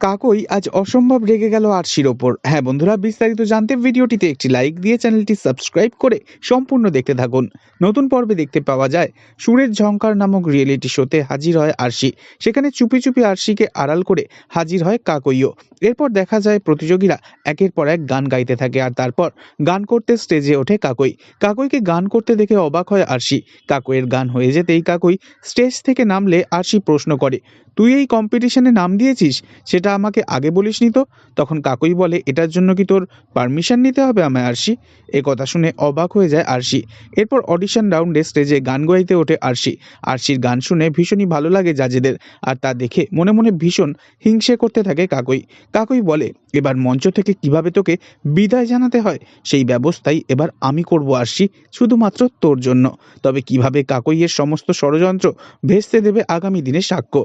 কাকই আজ অসম্ভব রেগে গেল আরশির ওপর। হ্যাঁ বন্ধুরা, বিস্তারিত জানতে ভিডিওটিতে একটি লাইক দিয়ে চ্যানেলটি সাবস্ক্রাইব করে সম্পূর্ণ দেখতে থাকুন। নতুন পর্বে দেখতে পাওয়া যায় সুরের ঝঙ্কার নামক রিয়েলিটি শোতে হাজির হয় আরশি। সেখানে চুপি চুপি আরশিকে আড়াল করে হাজির হয় কাকইও। এরপর দেখা যায় প্রতিযোগীরা একের পর এক গান গাইতে থাকে আর তারপর গান করতে স্টেজে ওঠে কাকই। কাকইকে গান করতে দেখে অবাক হয় আরশি। কাকইয়ের গান হয়ে যেতেই কাকই স্টেজ থেকে নামলে আরশি প্রশ্ন করে, তুই এই কম্পিটিশনে নাম দিয়েছিস? সেটা আমাকে আগে বলিসনি তো? তখন কাকুই বলে, এটার জন্য কি তোর পারমিশন নিতে হবে আমায়, আরশি? এ কথা শুনে অবাক হয়ে যায় আরশি। এরপর অডিশন রাউন্ডে স্টেজে গান গাইতে ওঠে আরশি। আরশির গান শুনে ভীষণই ভালো লাগে জাজেদের, আর তা দেখে মনে মনে ভীষণ হিংসে করতে থাকে কাকুই। কাকুই বলে, এবার মঞ্চ থেকে কীভাবে তোকে বিদায় জানাতে হয়? সেই ব্যবস্থাই এবার আমি করব, আরশি, শুধুমাত্র তোর জন্য। তবে কীভাবে কাকইয়ের সমস্ত ষড়যন্ত্র ভেস্তে দেবে আগামী দিনে সাক্ষ্য?